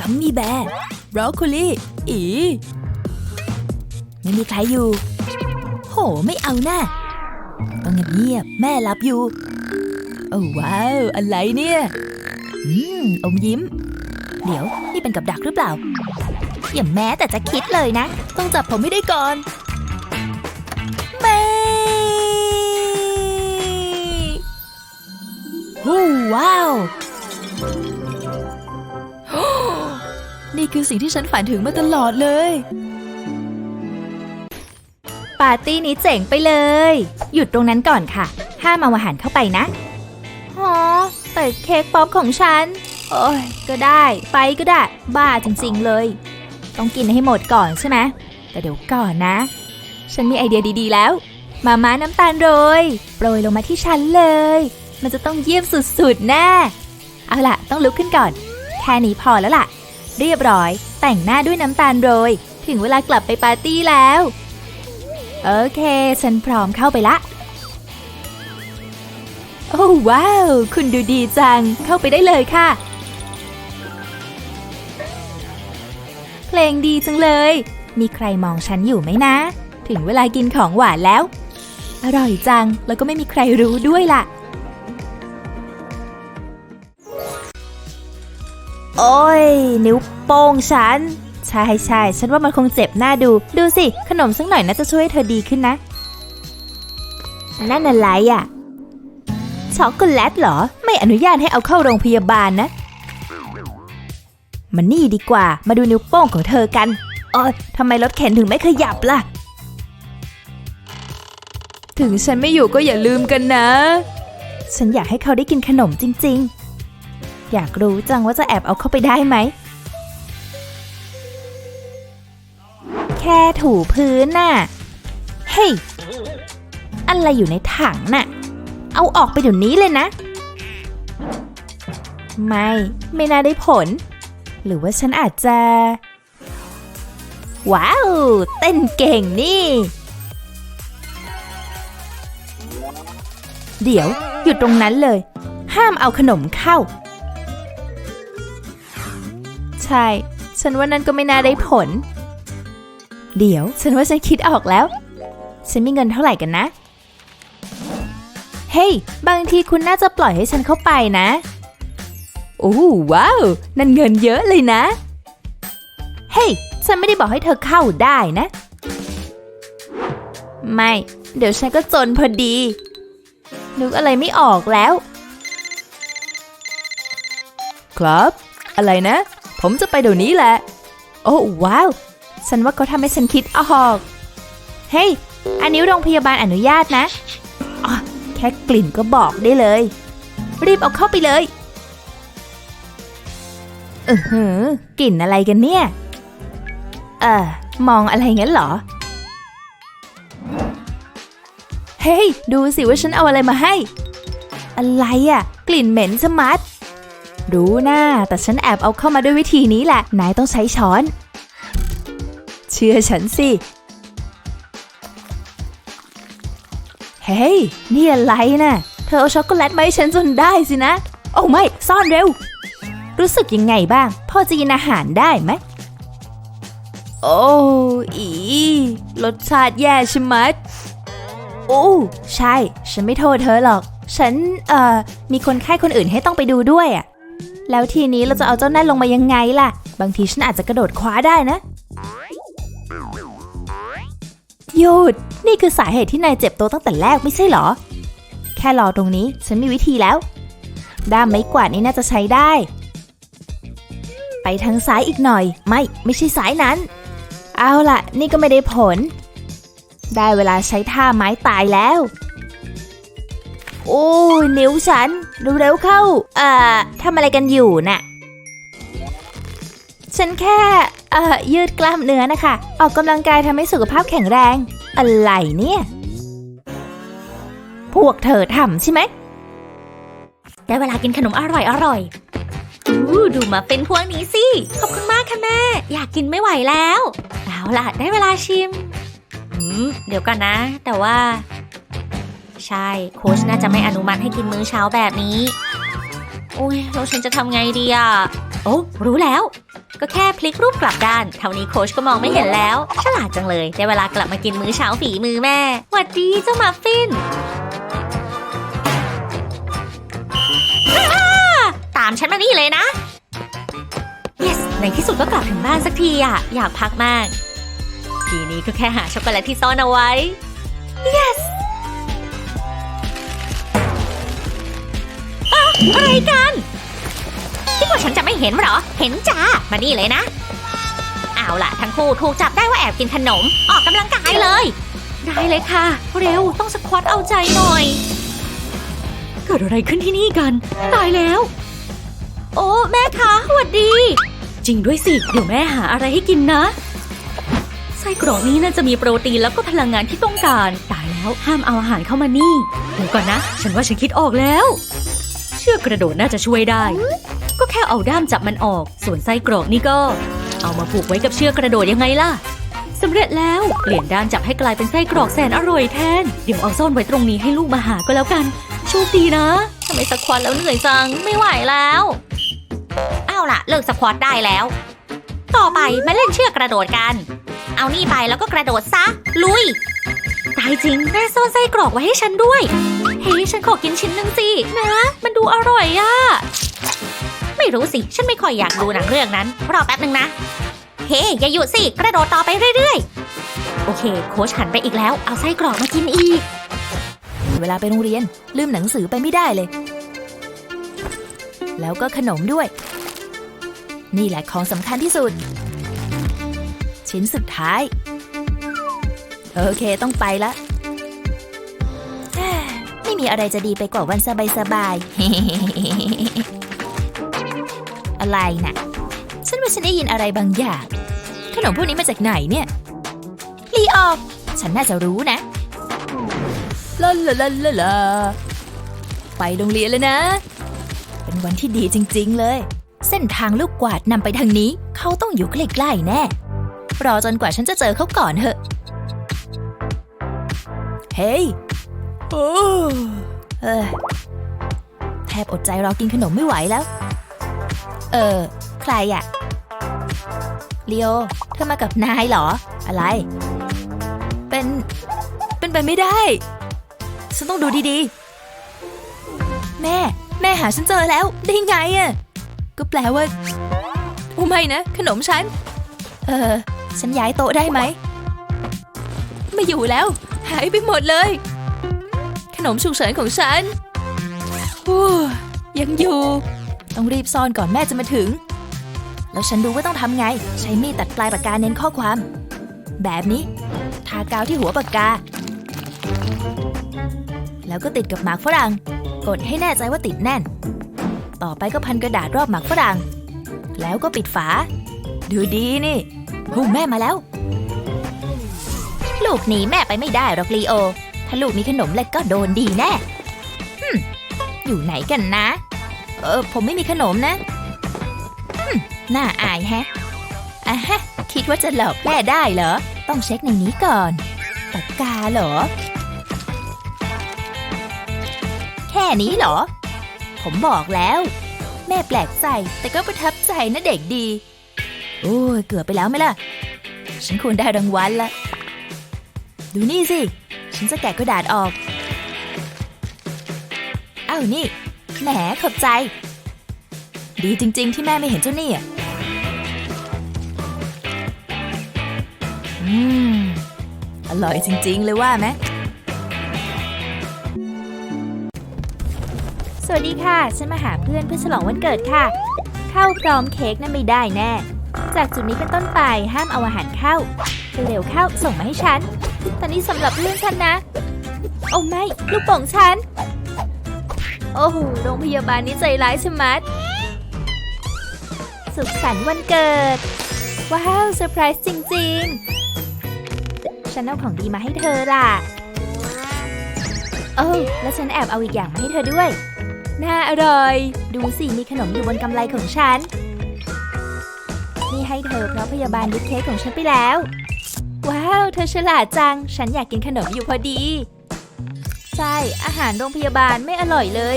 กัมมี่แบร์บรอกโคลีอี ไม่มีใครอยู่ โห ไม่เอาแน่าต้องเงียบๆแม่รับอยู่ โอ้ว้าว อะไรเนี่ย อืม อมยิ้ม เดี๋ยว นี่เป็นกับดักหรือเปล่า อย่าแม้แต่จะคิดเลยนะ ต้องจับผมไม่ได้ก่อนไม่โอ้ว้าว นี่คือสิ่งที่ฉันฝันถึงมาตลอดเลย ปาร์ตี้นี้เจ๋งไปเลย หยุดตรงนั้นก่อนค่ะ ห้ามเอาอาหารเข้าไปนะอ๋อแต่เค้กป๊อปของฉัน โอ้ยก็ได้ไปก็ได้ บ้าจริงๆเลย ต้องกินให้หมดก่อนใช่ไหมแต่เดี๋ยวก่อนนะ ฉันมีไอเดียดีๆแล้ว มาม้าน้ำตาลโรยโปรยลงมาที่ฉันเลย มันจะต้องเยี่ยมสุดๆแน่ เอาล่ะ ต้องลุกขึ้นก่อน แค่นี้พอแล้วล่ะ เรียบร้อย แต่งหน้าด้วยน้ำตาลโรย ถึงเวลากลับไปปาร์ตี้แล้ว โอเค ฉันพร้อมเข้าไปละ โอ้ว้าว คุณดูดีจัง เข้าไปได้เลยค่ะ เพลงดีจังเลย มีใครมองฉันอยู่ไหมนะ ถึงเวลากินของหวานแล้ว อร่อยจัง แล้วก็ไม่มีใครรู้ด้วยล่ะ โอ้ย นิ้วโป้งฉัน ใช่ใช่ฉันว่ามันคงเจ็บหน้าดู ดูสิ ขนมสักหน่อยน่าจะช่วยให้เธอดีขึ้นนะ นั่นอะไรอะ ช็อกโกแลตเหรอ ไม่อนุญาตให้เอาเข้าโรงพยาบาลนะ มันนี่ดีกว่า มาดูนิ้วโป้งของเธอกันโอ้ยทำไมรถเข็นถึงไม่ขยับล่ะ ถึงฉันไม่อยู่ก็อย่าลืมกันนะ ฉันอยากให้เขาได้กินขนมจริง ๆ อยากรู้จังว่าจะแอบเอาเข้าไปได้ไหม แค่ถูพื้นน่ะ เฮ้ย อะไรอยู่ในถังน่ะ เอาออกไปเดี๋ยวนี้เลยนะ ไม่ ไม่น่าได้ผล หรือว่าฉันอาจจะ ว้าว เต้นเก่งนี่ เดี๋ยว หยุดตรงนั้นเลย ห้ามเอาขนมเข้า ช่ ฉันว่านั่นก็ไม่น่าได้ผล เดี๋ยว ฉันว่าฉันคิดออกแล้ว ฉันมีเงินเท่าไหร่กันนะ เฮ้ย บางทีคุณน่าจะปล่อยให้ฉันเข้าไปนะ โอ้ว้าว นั่นเงินเยอะเลยนะ เฮ้ย ฉันไม่ได้บอกให้เธอเข้าได้นะ ไม่ เดี๋ยวฉันก็จนพอดี นึกอะไรไม่ออกแล้ว ครับ อะไรนะ ผมจะไปเดี๋ยวนี้แหละ โอ้ว้าว ฉันว่าเขาทำให้ฉันคิดออก เฮ้ย อันนี้โรงพยาบาลอนุญาตนะอ๋อแค่กลิ่นก็บอกได้เลย รีบเอาเข้าไปเลยเออหือกลิ่นอะไรกันเนี่ย เออมองอะไรงั้นเหรอ เฮ้ย ดูสิว่าฉันเอาอะไรมาให้ อะไรอะ่ะ กลิ่นเหม็นชะมัด รู้นะแต่ฉันแอบเอาเข้ามาด้วยวิธีนี้แหละ นายต้องใช้ช้อน เชื่อฉันสิ เฮ้ย นี่อะไรนะ่ะ เธอเอาช็อกโกแลตมาให้ฉันจนได้สินะ โอ้ไม่ ซ่อนเร็ว รู้สึกยังไงบ้างพ่อจะกินอาหารได้ไหม โอ้อีรสชาติแย่ชะมัดโอ้ใช่ ฉันไม่โทษเธอหรอก ฉัน เอ่อ มีคนไข้คนอื่นให้ต้องไปดูด้วยอะ แล้วทีนี้เราจะเอาเจ้านั่นลงมายังไงล่ะ บางทีฉันอาจจะกระโดดคว้าได้นะ หยุด นี่คือสาเหตุที่นายเจ็บตัวตั้งแต่แรกไม่ใช่เหรอ แค่รอตรงนี้ฉันมีวิธีแล้ว ด้ามไม้กวาดนี้น่าจะใช้ได้ ไปทางซ้ายอีกหน่อย ไม่ไม่ใช่ซ้ายนั้น เอาล่ะ นี่ก็ไม่ได้ผล ได้เวลาใช้ท่าไม้ตายแล้ว โอ้ยนิ้วฉัน เร็วๆเข้า เอ่อทำอะไรกันอยู่น่ะ ฉันแค่ เอ่อ ยืดกล้ามเนื้อนะคะ ออกกำลังกายทำให้สุขภาพแข็งแรง อะไรเนี่ย พวกเธอทำใช่ไหม ได้เวลากินขนมอร่อยอร่อยอู้ดูมาเป็นพวกนี้สิ ขอบคุณมากค่ะแม่ อยากกินไม่ไหวแล้ว เอาล่ะ ได้เวลาชิมอืมเดี๋ยวกันนะ แต่ว่า ใช่ โค้ชน่าจะไม่อนุมัติให้กินมื้อเช้าแบบนี้ โอ้ยแล้วฉันจะทำไงดีอะ โอ้รู้แล้ว ก็แค่พลิกรูปกลับด้าน เท่านี้โค้ชก็มองไม่เห็นแล้ว ฉลาดจังเลย ได้เวลากลับมากินมื้อเช้าฝีมือแม่ หวัดดีเจ้ามัฟฟินตามฉันมานี่เลยนะ yes ในที่สุดก็กลับถึงบ้านสักทีอะ อยากพักมาก ทีนี้ก็แค่หาช็อกโกแลตที่ซ่อนเอาไว้ yes อะอะไรกันคิดว่าฉันจะไม่เห็นเหรอ เห็นจ้า มานี่เลยนะ เอาล่ะ ทั้งคู่ถูกจับได้ว่าแอบกินขนม ออกกำลังกายเลย ได้เลยค่ะ เร็วต้องสควอตเอาใจหน่อย เกิดอะไรขึ้นที่นี่กัน ตายแล้ว โอ้ แม่คะสวัสดี จริงด้วยสิ เดี๋ยวแม่หาอะไรให้กินนะ ไส้กรอกนี้น่าจะมีโปรตีนแล้วก็พลังงานที่ต้องการ ตายแล้วห้ามเอาอาหารเข้ามานี่เดี๋ยวก่อนนะ ฉันว่าฉันคิดออกแล้ว เชือกกระโดดน่าจะช่วยได้ ก็แค่เอาด้ามจับมันออก ส่วนไส้กรอกนี่ก็ เอามาผูกไว้กับเชือกกระโดดยังไงล่ะสำเร็จแล้วเปลี่ยนด้านจับให้กลายเป็นไส้กรอกแสนอร่อยแทน เดี๋ยวเอาซ่อนไว้ตรงนี้ให้ลูกมาหาก็แล้วกัน โชคดีนะทำไมสควอตแล้วเหนื่อยจังไม่ไหวแล้วเอาล่ะ เลิกสควอตได้แล้ว ต่อไปมาเล่นเชือกกระโดดกัน เอานี่ไปแล้วก็กระโดดซะลุย ตายจริง แม่ซ่อนไส้กรอกไว้ให้ฉันด้วย เฮ้ยฉันขอกินชิ้นหนึ่งสิ นะ มันดูอร่อยอะไม่รู้สิ ฉันไม่ค่อยอยากดูหนังเรื่องนั้น รอแป๊บหนึ่งนะ เฮ้ยอย่าหยุดสิ กระโดดต่อไปเรื่อยๆ โอเค โค้ชหันไปอีกแล้ว เอาไส้กรอกมากินอีก เวลาไปโรงเรียนลืมหนังสือไปไม่ได้เลย แล้วก็ขนมด้วย นี่แหละของสำคัญที่สุด ชิ้นสุดท้าย โอเคต้องไปละเอ้ยไม่มีอะไรจะดีไปกว่าวันสบายๆอะไรน่ะ ฉันว่าฉันได้ยินอะไรบางอย่าง ขนมพวกนี้มาจากไหนเนี่ย ลีออก ฉันน่าจะรู้นะลาลาลาลาลาไปโรงเรียนแล้วนะ เป็นวันที่ดีจริง ๆ เลย เส้นทางลูกกวาดนำไปทางนี้ เขาต้องอยู่ใกล้ๆแน่ รอจนกว่าฉันจะเจอเขาก่อนเถอะเฮ้ยโอ้เออแทบอดใจรอกินขนมไม่ไหวแล้ว เออ ใครอะเลีโอเธอมากับนายเหรอ อะไร เป็น เป็นไปไม่ได้ ฉันต้องดูดีๆ แม่ แม่หาฉันเจอแล้ว ได้ไงอะก็แปลว่าโอ้ไม่นะ ขนมฉัน เออ ฉันย้ายโต๊ะได้ไหม ไม่อยู่แล้ว หายไปหมดเลย ขนมฉุกเฉินของฉันยังอยู่ ต้องรีบซ่อนก่อนแม่จะมาถึง แล้วฉันรู้ว่าต้องทำไง ใช้มีดตัดปลายปากกาเน้นข้อความ แบบนี้ ทากาวที่หัวปากกา แล้วก็ติดกับหมากฝรั่ง กดให้แน่ใจว่าติดแน่น ต่อไปก็พันกระดาษรอบหมากฝรั่ง แล้วก็ปิดฝา ดูดีนี่โอ้แม่มาแล้ว ลูกหนีแม่ไปไม่ได้หรอกลีโอ ถ้าลูกมีขนมเล็กก็โดนดีแน่อยู่ไหนกันนะ เออ ผมไม่มีขนมนะหึ่มน่าอายแฮะอะฮะ คิดว่าจะหลอกแม่ได้เหรอ ต้องเช็คในนี้ก่อนปากกาเหรอ แค่นี้เหรอ ผมบอกแล้ว แม่แปลกใจ แต่ก็ประทับใจนะเด็กดี โอ้ย เกือบไปแล้วไหมล่ะ ฉันควรได้รางวัลละ ดูนี่สิ ฉันจะแกะกระดาษออก เอ้านี่ แหมขอบใจ ดีจริง ๆ ที่แม่ไม่เห็นเจ้านี่อะอืม อร่อยจริง ๆ เลยว่าไหมสวัสดีค่ะ ฉันมาหาเพื่อนเพื่อฉลองวันเกิดค่ะ เข้าพร้อมเค้กนั่นไม่ได้แน่ จากจุดนี้เป็นต้นไปห้ามเอาอาหารเข้าเร็วเข้าส่งมาให้ฉัน ตอนนี้สำหรับเพื่อนฉันนะโอ้ไม่ ลูกโป่งฉัน โอ้โห โรงพยาบาลนี้ใจร้ายชะมัด สุขสันต์วันเกิด ว้าวเซอร์ไพรส์จริง ๆ ฉันเอาของดีมาให้เธอล่ะเออแล้วฉันแอบเอาอีกอย่างมาให้เธอด้วย น่าอร่อย ดูสิ มีขนมอยู่บนกำไลของฉัน นี่ให้เธอเพราะพยาบาลยึดเค้กของฉันไปแล้ว ว้าว เธอฉลาดจัง ฉันอยากกินขนมอยู่พอดี ใช่ อาหารโรงพยาบาลไม่อร่อยเลย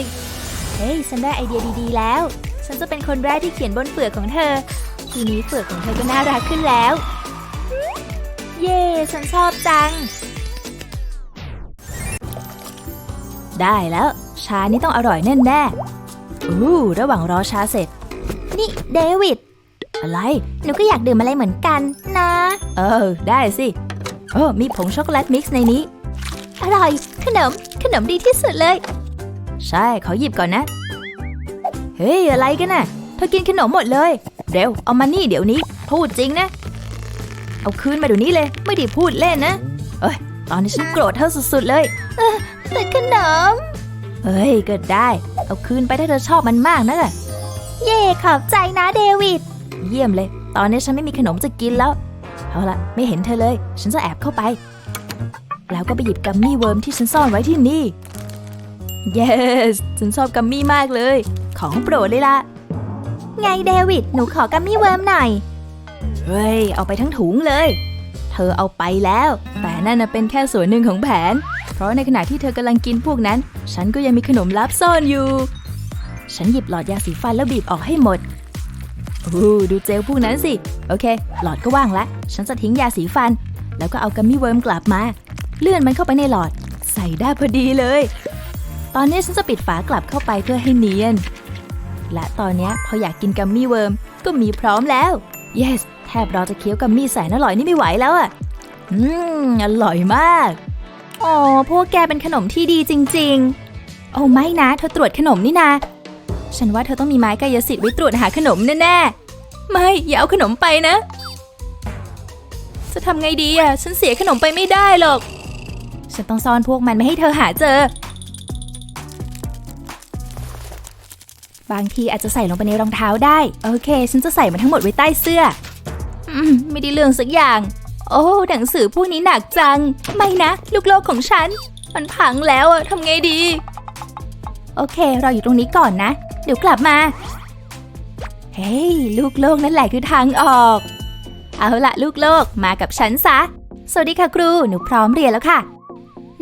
เฮ้ย ฉันได้ไอเดียดีๆแล้ว ฉันจะเป็นคนแรกที่เขียนบนเปลือกของเธอ ทีนี้เปลือกของเธอก็น่ารักขึ้นแล้ว เย้ฉันชอบจัง ได้แล้ว ชานี่ต้องอร่อยแน่ๆอู้ระหว่างรอชาเสร็จ นี่เดวิด อะไร หนูก็อยากดื่มอะไรเหมือนกันนะ เออ ได้สิเออมีผงช็อกโกแลตมิกซ์ในนี้ อร่อย ขนม ขนมดีที่สุดเลย ใช่ขอหยิบก่อนนะ เฮ้ย อะไรกันน่ะเธอกินขนมหมดเลย เร็ว เอามานี่เดี๋ยวนี้ พูดจริงนะ เอาคืนมาเดี๋ยวนี้เลย ไม่ได้พูดเล่นนะ เอ้ย ตอนนี้ฉันโกรธเธอสุดๆเลยแต่ขนม เฮ้ย ก็ได้ เอาคืนไปถ้าเธอชอบมันมากนะเย่ขอบใจนะเดวิด เยี่ยมเลย ตอนนี้ฉันไม่มีขนมจะกินแล้ว เอาละไม่เห็นเธอเลย ฉันจะแอบเข้าไป แล้วก็ไปหยิบกัมมี่เวิร์มที่ฉันซ่อนไว้ที่นี่ yes ฉันชอบกัมมี่มากเลย ของโปรดเลยล่ะ ไงเดวิด หนูขอกัมมี่เวิร์มหน่อย เฮ้ย เอาไปทั้งถุงเลย เธอเอาไปแล้ว แต่นั่นน่ะเป็นแค่ส่วนหนึ่งของแผน เพราะในขณะที่เธอกำลังกินพวกนั้น ฉันก็ยังมีขนมลับซ่อนอยู่ ฉันหยิบหลอดยาสีฟันแล้วบีบออกให้หมด อู้ดูเจลพวกนั้นสิ โอเค หลอดก็ว่างแล้ว ฉันจะทิ้งยาสีฟัน แล้วก็เอากัมมี่เวิร์มกลับมา เลื่อนมันเข้าไปในหลอด ใส่ได้พอดีเลย ตอนนี้ฉันจะปิดฝากลับเข้าไปเพื่อให้เนียน และตอนนี้พออยากกินกัมมี่เวิร์มก็มีพร้อมแล้ว yes แทบรอจะเคี้ยวกัมมี่แสนอร่อยนี่ไม่ไหวแล้วอะ อืม อร่อยมาก อ๋อ พวกแกเป็นขนมที่ดีจริง ๆ โอ้ไม่นะ เธอตรวจขนมนี่นา ฉันว่าเธอต้องมีไม้กายสิทธิ์ไว้ตรวจหาขนมแน่ๆ ไม่ อย่าเอาขนมไปนะ จะทำไงดีอะ ฉันเสียขนมไปไม่ได้หรอก ฉันต้องซ่อนพวกมันไม่ให้เธอหาเจอ บางทีอาจจะใส่ลงไปในรองเท้าได้ โอเค ฉันจะใส่มันทั้งหมดไว้ใต้เสื้อ อืม ไม่ได้เรื่องสักอย่าง โอ้หนังสือพวกนี้หนักจัง ไม่นะ ลูกโลกของฉัน มันพังแล้วอะทำไงดีโอเค เราอยู่ตรงนี้ก่อนนะ เดี๋ยวกลับมา เฮ้ยลูกโลกนั่นแหละคือทางออก เอาละลูกโลกมากับฉันซะ สวัสดีค่ะครู หนูพร้อมเรียนแล้วค่ะ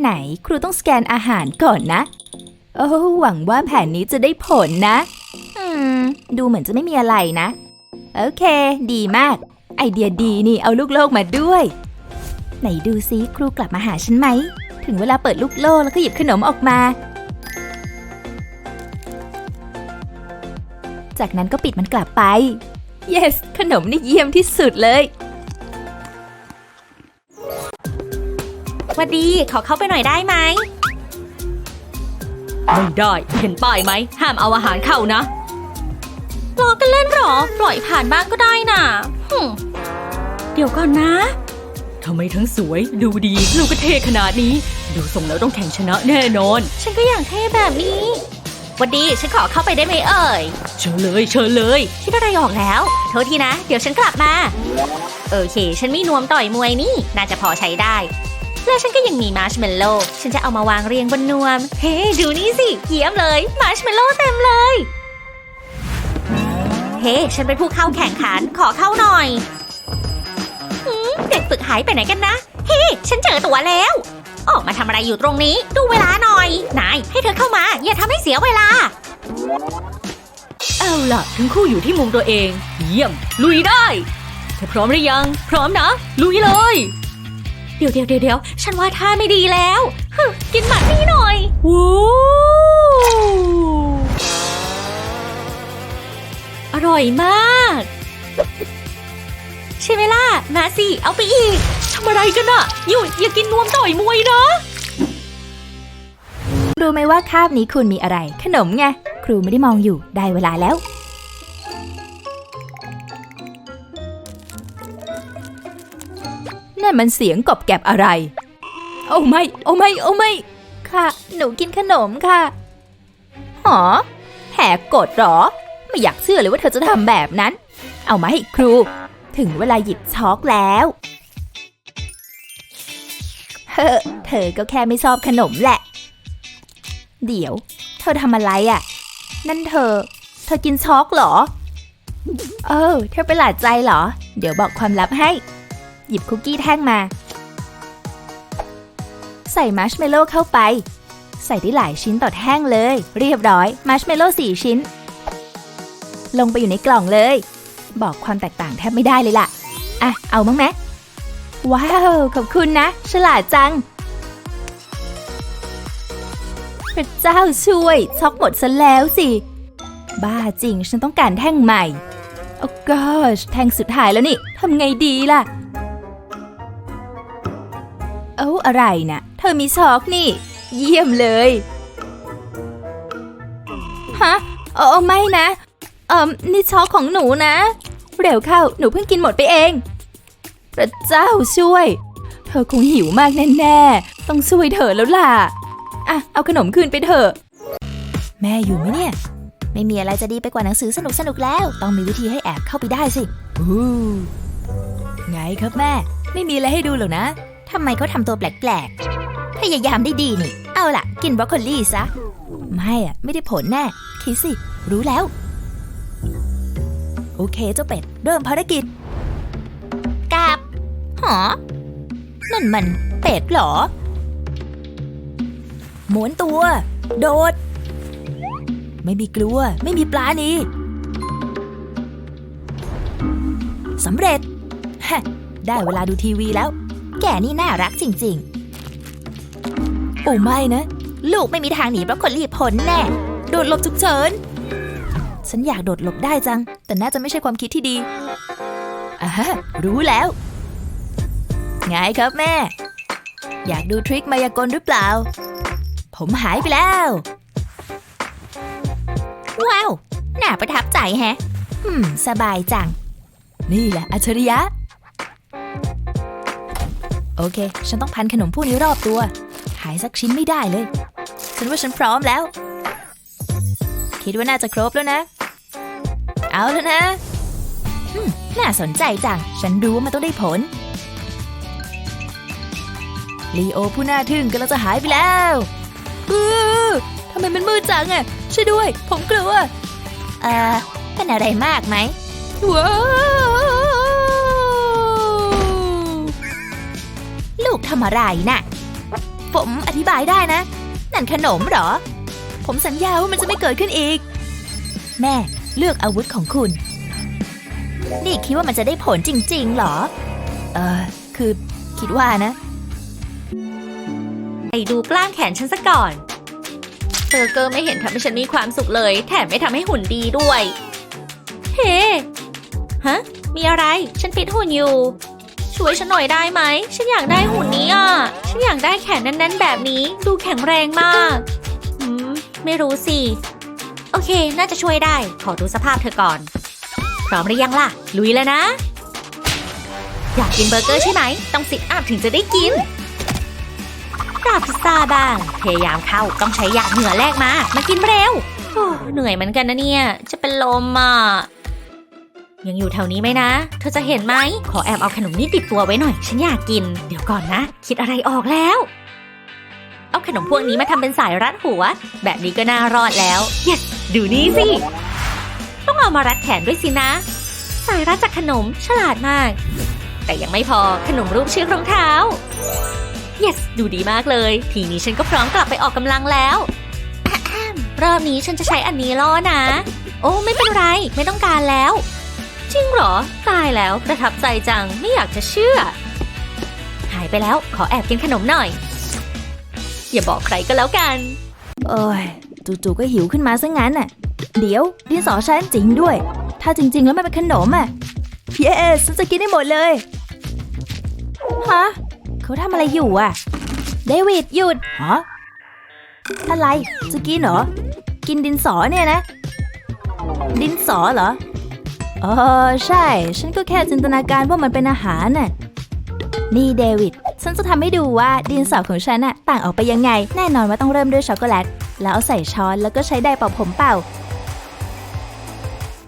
ไหนครูต้องสแกนอาหารก่อนนะ โอ้หวังว่าแผนนี้จะได้ผลนะ อืม ดูเหมือนจะไม่มีอะไรนะ โอเค ดีมาก ไอเดียดีนี่เอาลูกโลกมาด้วย ไหนดูซิครูกลับมาหาฉันไหม ถึงเวลาเปิดลูกโลกแล้วก็หยิบขนมออกมา จากนั้นก็ปิดมันกลับไป yes ขนมนี่เยี่ยมที่สุดเลยหวัดดี ขอเข้าไปหน่อยได้ไหม ไม่ได้ เห็นป้ายไหม ห้ามเอาอาหารเข้านะรอกันเล่นเหรอ ปล่อยผ่านบ้างก็ได้น่ะหึ่มเดี๋ยวก่อนนะ ทำไมทั้งสวย ดูดีลูกก็เท่ขนาดนี้ ดูทรงแล้วต้องแข่งชนะแน่นอน ฉันก็อยากเท่แบบนี้ห วัดดีฉันขอเข้าไปได้ไหมเอ่ย เชิญเลยเชิญเลยคิดอะไรออกแล้ว โทษทีนะ เดี๋ยวฉันกลับมา โอเค ฉันมีนวมต่อยมวยนี่ น่าจะพอใช้ได้ แล้วฉันก็ยังมีมาร์ชเมลโล่ฉันจะเอามาวางเรียงบนนวม เฮ้ ดูนี่สิ เยี่ยมเลย มาร์ชเมลโล่เต็มเลย เฮ้ ฉันเป็นผู้เข้าแข่งขัน ขอเข้าหน่อยหืมเด็กฝึกหายไปไหนกันนะ เฮ้ ฉันเจอตัวแล้ว ออกมาทำอะไรอยู่ตรงนี้ ดูเวลาหน่อย นาย ให้เธอเข้ามา อย่าทำให้เสียเวลา เอาล่ะทั้งคู่อยู่ที่มุมตัวเอง เยี่ยม ลุยได้ เธอพร้อมหรือยัง พร้อมนะ ลุยเลย เดี๋ยวเดี๋ยวเดี๋ยวเดี๋ยวฉันว่าท่าไม่ดีแล้วฮึกินหมัดนี่หน่อยวู้อร่อยมาก ใช่ไหมล่ะ มาสิ เอาไปอีกทำอะไรกันอะหยุดอย่ากินนวมต่อยมวยนะ รู้ไหมว่าคาบนี้คุณมีอะไร ขนมไง ครูไม่ได้มองอยู่ ได้เวลาแล้ว นั่นมันเสียงกบแกบอะไร โอ้ไม่ โอ้ไม่ โอ้ไม่ ค่ะ หนูกินขนมค่ะหอแหกกฎหรอ ไม่อยากเชื่อเลยว่าเธอจะทำแบบนั้น เอามาให้ครู ถึงเวลาหยิบช็อกแล้ว เฮ้อเธอก็แค่ไม่ชอบขนมแหละ เดี๋ยว เธอทำอะไรอะ่ะ นั่นเธอ เธอกินช็อกเหรอ เออ เธอประหลาดใจเหรอ เดี๋ยวบอกความลับให้ หยิบคุกกี้แท่งมา ใส่มัชเมลโล่เข้าไป ใส่ได้หลายชิ้นต่อแท่งเลย เรียบร้อย มัชเมลโล่สี่ชิ้น ลงไปอยู่ในกล่องเลย บอกความแตกต่างแทบไม่ได้เลยล่ะ อะ เอามั้งไหม ว้าว ขอบคุณนะ ฉลาดจัง พระเจ้าช่วย ช็อกหมดซะแล้วสิ บ้าจริงฉันต้องการแท่งใหม่ โอ้ gosh แท่งสุดท้ายแล้วนี่ทำไงดีล่ะ เอ้าอะไรนะ่ะ เธอมีช็อกนี่ เยี่ยมเลยฮะเออไม่นะเอ่อนี่ช็อกของหนูนะ เร็วเข้า หนูเพิ่งกินหมดไปเอง พระเจ้าช่วย เธอคงหิวมากแน่ๆ ต้องช่วยเธอแล้วล่ะ อะ เอาขนมคืนไปเถอะ แม่อยู่ไหมเนี่ย ไม่มีอะไรจะดีไปกว่าหนังสือสนุกสนุกๆแล้ว ต้องมีวิธีให้แอบเข้าไปได้สิอู้ไงครับแม่ ไม่มีอะไรให้ดูหรอกนะทำไมเขาทำตัวแปลกๆ พยายามได้ดีนี่ เอาล่ะ กินบรอกโคลีซะ ไม่อะไม่ได้ผลแน่ คิดสิ รู้แล้ว โอเคเจ้าเป็ด เริ่มภารกิจกับ หอนั่นมันเป็ดเหรอ หมุนตัว โดด ไม่มีกลัว ไม่มีปลานี่สำเร็จ ได้เวลาดูทีวีแล้ว แกนี่น่ารักจริงโอ้ไม่นะ ลูกไม่มีทางหนีบรอกโคลีพ้นแน่ โดดหลบฉุกเฉิน ฉันอยากโดดหลบได้จัง แต่น่าจะไม่ใช่ความคิดที่ดีอ่าฮะรู้แล้ว ไงครับแม่ อยากดูทริคมายากลหรือเปล่า ผมหายไปแล้ว ว้าว น่าประทับใจแฮะ อืม สบายจัง นี่แหละอัจฉริยะ โอเค ฉันต้องพันขนมพวกนี้รอบตัว หายสักชิ้นไม่ได้เลย ฉันว่าฉันพร้อมแล้ว คิดว่าน่าจะครบแล้วนะ เอาแล้วนะน่าสนใจจัง ฉันรู้ว่ามันต้องได้ผล ลีโอผู้น่าทึ่งกำลังจะหายไปแล้วเออทำไมมันมืดจังอะช่วยด้วย ผมกลัวเอ่อเป็นอะไรมากไหมว้าวลูกทำอะไรน่ะ ผมอธิบายได้นะ นั่นขนมเหรอ ผมสัญญาว่ามันจะไม่เกิดขึ้นอีก แม่เลือกอาวุธของคุณ นี่คิดว่ามันจะได้ผลจริง ๆ หรอ เออคือคิดว่านะ ไปดูกล้ามแขนฉันซะก่อนเบอร์เกอร์ไม่เห็นทำให้ฉันมีความสุขเลย แถมไม่ทำให้หุ่นดีด้วย เฮ้ฮะ มีอะไร ฉันฟิตหุ่นอยู่ ช่วยฉันหน่อยได้ไหม ฉันอยากได้หุ่นนี้อะ ฉันอยากได้แขนแน่นๆแบบนี้ ดูแข็งแรงมากอืมไม่รู้สิ โอเค น่าจะช่วยได้ ขอดูสภาพเธอก่อน พร้อมหรือยังล่ะ ลุยแล้วนะ อยากกินเบอร์เกอร์ใช่ไหม ต้องสิทอัพถึงจะได้กิน กราบพิซซ่าบ้าง พยายามเข้าต้องใช้หยาดเหงื่อแลกมา มากินเร็วเหนื่อยเหมือนกันนะเนี่ย จะเป็นลมอะ ยังอยู่แถวนี้ไหมนะ เธอจะเห็นไหม ขอแอบเอาขนมนี้ติดตัวไว้หน่อย ฉันอยากกิน เดี๋ยวก่อนนะ คิดอะไรออกแล้ว เอาขนมพวกนี้มาทำเป็นสายรัดหัว แบบนี้ก็น่ารอดแล้ว yes ดูนี่สิ ต้องเอามารัดแขนด้วยสินะ สายรัดจากขนมฉลาดมาก แต่ยังไม่พอขนมรูปเชือกรองเท้า ดูดีมากเลย ทีนี้ฉันก็พร้อมกลับไปออกกำลังแล้วรอบนี้ฉันจะใช้อันนี้ล่อนะ โอ้ไม่เป็นไร ไม่ต้องการแล้ว จริงเหรอ ตายแล้วประทับใจจังไม่อยากจะเชื่อ หายไปแล้วขอแอบกินขนมหน่อย อย่าบอกใครก็แล้วกัน โอ้ยจู่ๆก็หิวขึ้นมาซะงั้นน่ะ เดี๋ยว ดินสอฉันจริงด้วย ถ้าจริง ๆ แล้วมันเป็นขนมอะเย้ฉันจะกินได้หมดเลยฮะเขาทำอะไรอยู่อะ เดวิดหยุดฮะอะไรจะกินเหรอ กินดินสอเนี่ยนะ ดินสอเหรอเออใช่ ฉันก็แค่จินตนาการว่ามันเป็นอาหารน่ะ นี่เดวิด ฉันจะทำให้ดูว่าดินสอของฉันน่ะต่างออกไปยังไง แน่นอนว่าต้องเริ่มด้วยช็อกโกแลต แล้วเอาใส่ช้อนแล้วก็ใช้ไดร์เป่าผมเป่า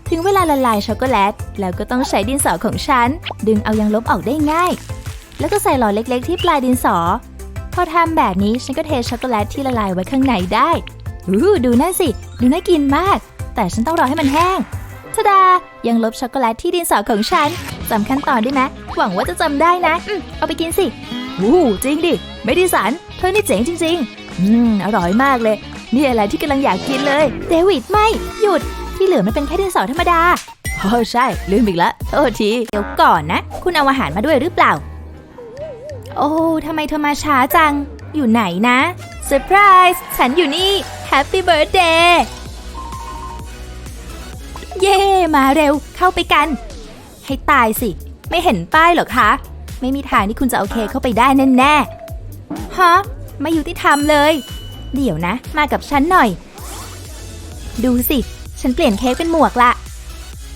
ถึงเวลาละลายช็อกโกแลต แล้วก็ต้องใช้ดินสอของฉัน ดึงเอายังลบออกได้ง่าย แล้วก็ใส่หลอดเล็ก ๆ ที่ปลายดินสอ พอทำแบบนี้ฉันก็เทช็อกโกแลตที่ละลายไว้ข้างในได้อู้ดูน่าสิ ดูน่ากินมาก แต่ฉันต้องรอให้มันแห้งทดา ยังลบช็อกโกแลตที่ดินสอของฉันจำขั้นตอนได้ไหมหวังว่าจะจำได้นะ อืมเอาไปกินสิอู้จริงดิ ไม่ได้สัน เธอนี่เจ๋งจริง ๆ อืม อร่อยมากเลย นี่อะไรที่กำลังอยากกินเลย เดวิดไม่ หยุดทีที่เหลือมันเป็นแค่ดินสอธรรมดาโอ้ใช่ ลืมอีกแล้วโทษที เดี๋ยวก่อนนะ คุณเอาอาหารมาด้วยหรือเปล่า โอ้ทำไมเธอมาช้าจัง อยู่ไหนนะเซอร์ไพรส์ฉันอยู่นี่แฮปปี้เบิร์ a เดย์เย่ มาเร็วเข้าไปกัน ให้ตายสิ ไม่เห็นป้ายหรอคะ ไม่มีทางที่คุณจะเอาเคเข้าไปได้แน่ๆฮะไม่ยุติธรรมเลย เดี๋ยวนะ มากับฉันหน่อย ดูสิ ฉันเปลี่ยนเค้กเป็นหมวกละ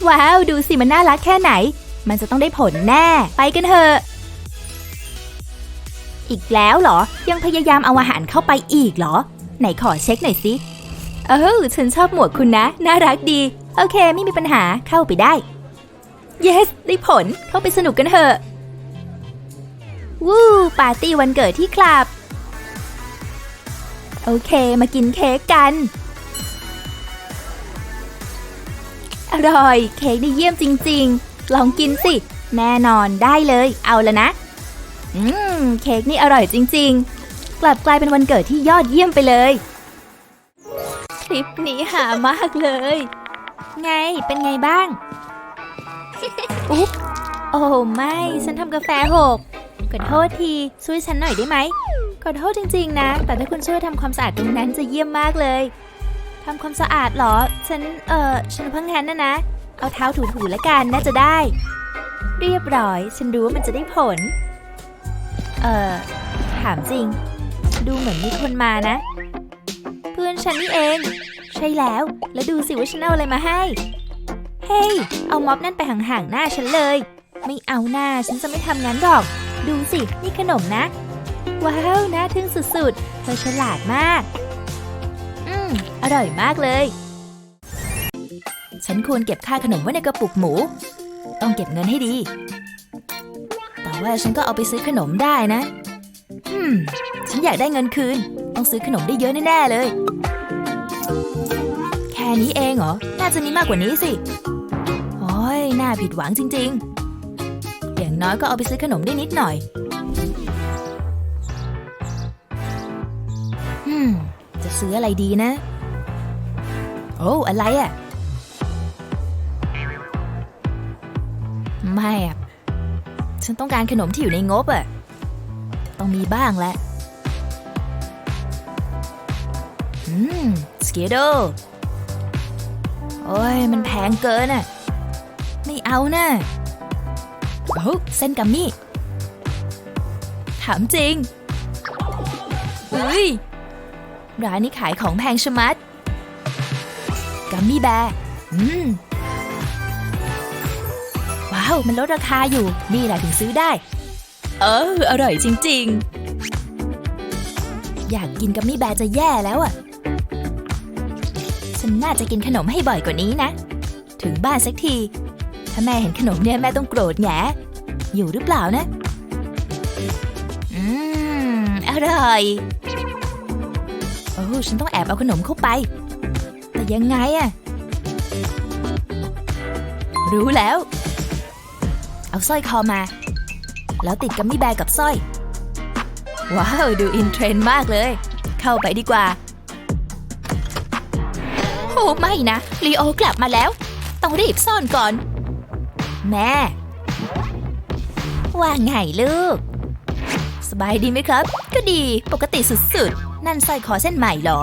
ว้าว ดูสิมันน่ารักแค่ไหน มันจะต้องได้ผลแน่ ไปกันเถอะ อีกแล้วเหรอ ยังพยายามเอาอาหารเข้าไปอีกเหรอ ไหนขอเช็คหน่อยสิเออฉันชอบหมวกคุณนะ น่ารักดี โอเค ไม่มีปัญหาเข้าไปได้ yes ได้ผลเข้าไปสนุกกันเถอะ วู้ปาร์ตี้วันเกิดที่คลับ โอเค มากินเค้กกัน อร่อย เค้กนี่เยี่ยมจริง ๆ ลองกินสิ แน่นอนได้เลย เอาละนะ อืม เค้กนี่อร่อยจริง ๆ กลับกลายเป็นวันเกิดที่ยอดเยี่ยมไปเลย คลิปนี้หามากเลย ไง เป็นไงบ้าง อุ๊บโอ้ไม่ ฉันทำกาแฟหกขอโทษที ช่วยฉันหน่อยได้ไหม ขอโทษจริง ๆ นะ แต่ถ้าคุณช่วยทำความสะอาดตรงนั้นจะเยี่ยมมากเลยทำความสะอาดเหรอ ฉัน เอ่อฉันเพิ่งแฮนนะนะ เอาเท้าถูๆแล้วกันน่าจะได้ เรียบร้อย ฉันรู้ว่ามันจะได้ผล เอ่อ ถามจริง ดูเหมือนมีคนมานะ เพื่อนฉันนี่เอง ใช่แล้ว แล้วดูสิว่าฉันเอาอะไรมาให้ เฮ้ย เอาม็อบนั่นไปห่างๆหน้าฉันเลย ไม่เอาหน้าฉันจะไม่ทำงั้นหรอก ดูสิ นี่ขนมนะ ว้าวน่าทึ่งสุดๆ เธอฉลาดมาก อืม อร่อยมากเลย ฉันควรเก็บค่าขนมไว้ในกระปุกหมู ต้องเก็บเงินให้ดี ว่าฉันก็เอาไปซื้อขนมได้นะอืมฉันอยากได้เงินคืน ต้องซื้อขนมได้เยอะแน่ๆเลย แค่นี้เองเหรอ น่าจะมีมากกว่านี้สิ โอ้ย น่าผิดหวังจริง ๆ อย่างน้อยก็เอาไปซื้อขนมได้นิดหน่อย อืม จะซื้ออะไรดีนะ โอ้อะไรอะ ไม่อะ ฉันต้องการขนมที่อยู่ในงบอะต้องมีบ้างแหละ อืม สเกโด โอ้ย มันแพงเกินอะไม่เอานะ่ะโอ้เส้นกัมมี่ ถามจริง อุ้ย ร้านนี้ขายของแพงชะมัด กัมมี่แบร์อืม มันลดราคาอยู่ นี่แหละถึงซื้อได้ เออ อร่อยจริง ๆ อยากกินกัมมี่แบร์จะแย่แล้วอะ ฉันน่าจะกินขนมให้บ่อยกว่านี้นะ ถึงบ้านสักที ถ้าแม่เห็นขนมเนี่ยแม่ต้องโกรธแงอยู่หรือเปล่านะ อืม อร่อย โอ้ฉันต้องแอบเอาขนมเข้าไป แต่ยังไงอะรู้แล้ว เอาสร้อยคอมา แล้วติดกัมมี่แบร์กับสร้อย ว้าว ดูอินเทรนด์มากเลย เข้าไปดีกว่าโอ้ไม่นะลีโอกลับมาแล้ว ต้องรีบซ่อนก่อน แม่ ว่าไงลูก สบายดีไหมครับ ก็ดีปกติสุดๆ นั่นสร้อยคอเส้นใหม่หรอ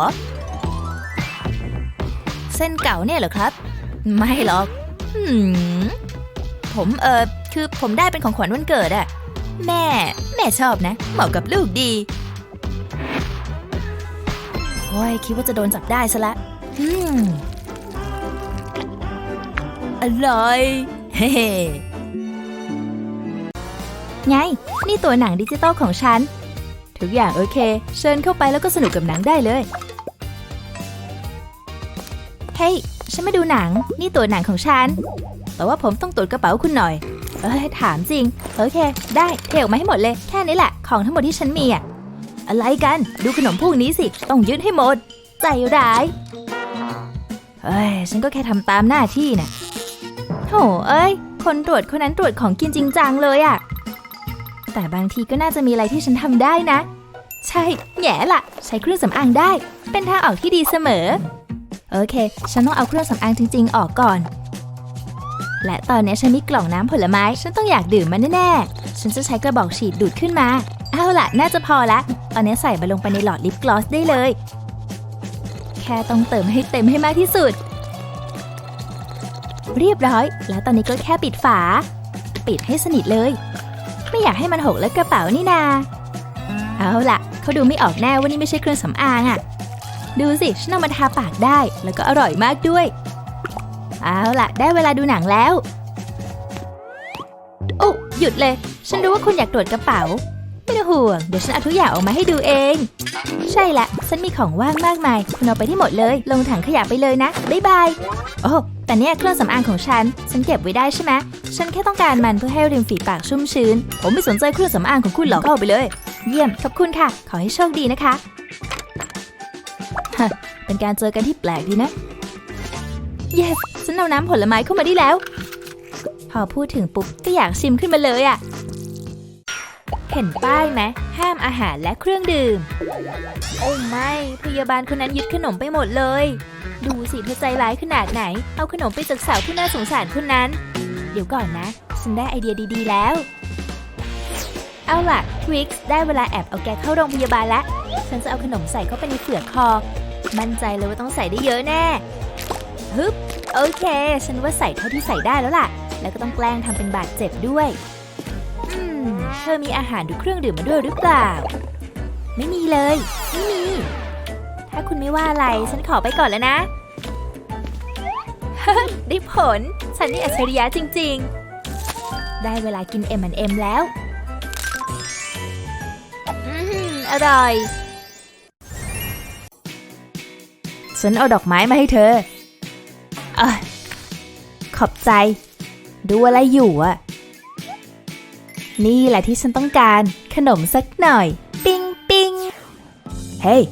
เส้นเก่าเนี่ยเหรอครับ ไม่หรอก ผมเออ คือผมได้เป็นของขวัญวันเกิดอะแม่ แม่ชอบนะ เหมาะกับลูกดีโอ้ยคิดว่าจะโดนจับได้ซะละอืมอร่อย เฮ้ไง นี่ตัวหนังดิจิตอลของฉัน ทุกอย่างโอเค เชิญเข้าไปแล้วก็สนุกกับหนังได้เลย เฮ้ย ฉันมาดูหนัง นี่ตัวหนังของฉัน แต่ว่าผมต้องตรวจกระเป๋าคุณหน่อย เอ้ยถามจริง โอเค ได้เทออกมาให้หมดเลย แค่นี้แหละ ของทั้งหมดที่ฉันมีอะอะไรกัน ดูขนมพวกนี้สิ ต้องยึดให้หมด ใจร้ายเฮ้ย ฉันก็แค่ทำตามหน้าที่น่ะโถเอ้ย คนตรวจคนนั้นตรวจของกินจริงจังเลยอะแต่บางทีก็น่าจะมีอะไรที่ฉันทำได้นะ ใช่ แง่ละใช้เครื่องสำอางได้ เป็นทางออกที่ดีเสมอ โอเค ฉันต้องเอาเครื่องสำอางจริง ๆ ออกก่อน และตอนนี้ฉันมีกล่องน้ำผลไม้ ฉันต้องอยากดื่มมันแน่ๆ ฉันจะใช้กระบอกฉีดดูดขึ้นมา เอาล่ะ น่าจะพอละ ตอนนี้ใส่มันลงไปในหลอดลิปกลอสได้เลย แค่ต้องเติมให้เต็มให้มากที่สุด เรียบร้อย แล้วตอนนี้ก็แค่ปิดฝา ปิดให้สนิทเลย ไม่อยากให้มันหกและกระเป๋านี่นา เอาล่ะ เขาดูไม่ออกแน่ว่านี่ไม่ใช่เครื่องสำอางอะดูสิ ฉันเอามาทาปากได้ แล้วก็อร่อยมากด้วย เอาล่ะ ได้เวลาดูหนังแล้ว โอ้หยุดเลย ฉันรู้ว่าคุณอยากตรวจกระเป๋า ไม่ต้องห่วง เดี๋ยวฉันเอาทุกอย่างออกมาให้ดูเอง ใช่ละฉันมีของว่างมากมาย คุณเอาไปที่หมดเลย ลงถังขยะไปเลยนะ บ๊ายบาย โอ้แต่เนี่ยเครื่องสำอางของฉัน ฉันเก็บไว้ได้ใช่ไหมฉันแค่ต้องการมันเพื่อให้ริมฝีปากชุ่มชื้น ผมไม่สนใจเครื่องสำอางของคุณหรอกเข้าไปเลย เยี่ยม ขอบคุณค่ะ ขอให้โชคดีนะคะฮะเป็นการเจอกันที่แปลกดีนะ yes ฉันเอาน้ำผลไม้เข้ามาได้แล้ว พอพูดถึงปุ๊บก็อยากชิมขึ้นมาเลยอะ่ะ เห็นป้ายไหมห้ามอาหารและเครื่องดื่ม โอ้ไม่ พยาบาลคนนั้นยึดขนมไปหมดเลย ดูสิเธอใจร้ายขนาดไหน เอาขนมไปจากสาวผู้น่าสงสารคนนั้น เดี๋ยวก่อนนะ ฉันได้ไอเดียดีๆแล้ว เอาล่ะทวิกซ์ได้เวลาแอบเอาแกเข้าโรงพยาบาลแล้ว ฉันจะเอาขนมใส่เข้าไปในเฟือกคอ มั่นใจเลยว่าต้องใส่ได้เยอะแน่ ฮึบ โอเค ฉันว่าใส่เท่าที่ใส่ได้แล้วล่ะ แล้วก็ต้องแกล้งทำเป็นบาดเจ็บด้วย อืม เธอมีอาหารหรือเครื่องดื่มมาด้วยหรือเปล่า ไม่มีเลย ไม่มี ถ้าคุณไม่ว่าอะไร ฉันขอไปก่อนแล้วนะ ได้ผล ฉันนี่อัจฉริยะจริง ๆ ได้เวลากิน M&M แล้ว อืมอร่อยฉันเอาดอกไม้มาให้เธอ อขอบใจ ดูอะไรอยู่อะนี่แหละที่ฉันต้องการขนมสักหน่อย ปิ้งปิ้งเฮ้ย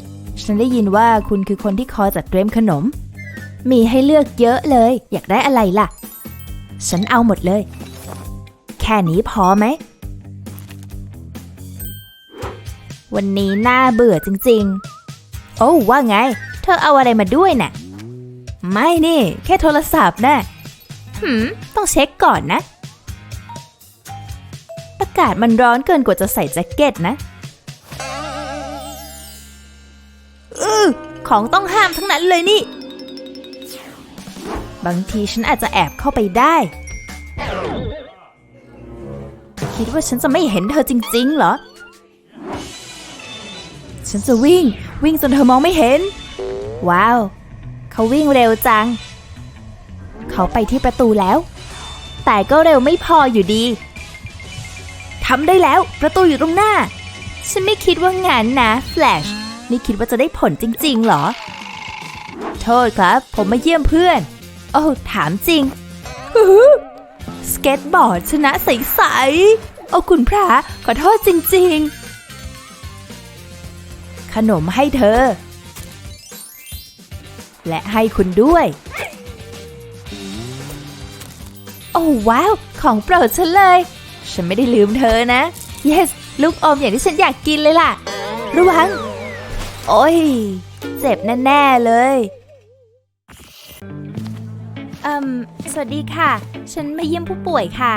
ฉันได้ยินว่าคุณคือคนที่คอยจัดเตรียมขนม มีให้เลือกเยอะเลย อยากได้อะไรล่ะ ฉันเอาหมดเลย แค่นี้พอไหม วันนี้น่าเบื่อจริง ๆ โอ้ว่าไง เธอเอาอะไรมาด้วยน่ะ ไม่นี่ แค่โทรศัพท์นะหืม ต้องเช็คก่อนนะ อากาศมันร้อนเกินกว่าจะใส่แจ็คเก็ตนะออของต้องห้ามทั้งนั้นเลยนี่ บางทีฉันอาจจะแอบเข้าไปได้ คิดว่าฉันจะไม่เห็นเธอจริง ๆ เหรอ ฉันจะวิ่ง วิ่งจนเธอมองไม่เห็น ว้าว เขาวิ่งเร็วจัง เขาไปที่ประตูแล้ว แต่ก็เร็วไม่พออยู่ดีทำได้แล้ว ประตูอยู่ตรงหน้า ฉันไม่คิดว่างานนะแฟลชนี่คิดว่าจะได้ผลจริง ๆ หรอ โทษครับ ผมมาเยี่ยมเพื่อน โอ้ถามจริงสเก็ตบอร์ดชนะใสๆโอ้คุณพระขอโทษจริง ๆ ขนมให้เธอ และให้คุณด้วย โอ้ว้าว ของโปรดฉันเลย ฉันไม่ได้ลืมเธอนะ yes ลูกอมอย่างที่ฉันอยากกินเลยล่ะ ระวัง โอ้ย เจ็บแน่ ๆ เลยอืมสวัสดีค่ะ ฉันมาเยี่ยมผู้ป่วยค่ะ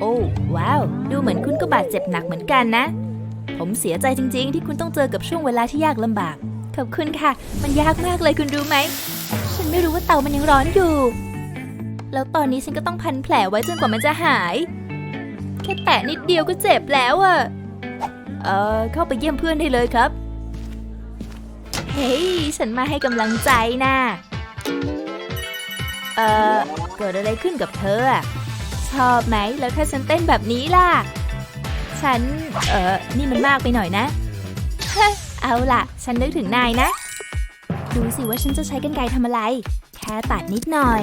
โอ้ว้าว ดูเหมือนคุณก็บาดเจ็บหนักเหมือนกันนะ ผมเสียใจจริง ๆ ที่คุณต้องเจอกับช่วงเวลาที่ยากลำบาก ขอบคุณค่ะ มันยากมากเลยคุณรู้ไหม ฉันไม่รู้ว่าเตามันยังร้อนอยู่ แล้วตอนนี้ฉันก็ต้องพันแผลไว้จนกว่ามันจะหาย แค่แตะนิดเดียวก็เจ็บแล้วอะเออเข้าไปเยี่ยมเพื่อนได้เลยครับ เฮ้ย ฉันมาให้กำลังใจนะเออเกิดอะไรขึ้นกับเธอชอบไหม แล้วถ้าฉันเต้นแบบนี้ล่ะ ฉัน เออนี่มันมากไปหน่อยนะ เอาล่ะ ฉันนึกถึงนายนะ ดูสิว่าฉันจะใช้กรรไกรทำอะไร แค่ตัดนิดหน่อย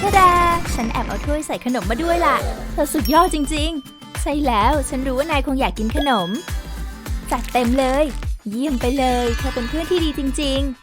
ทะดาฉันแอบเอาถ้วยใส่ขนมมาด้วยล่ะ เธอสุดยอดจริง ๆ ใช่แล้วฉันรู้ว่านายคงอยากกินขนม จัดเต็มเลย เยี่ยมไปเลย เธอเป็นเพื่อนที่ดีจริง ๆ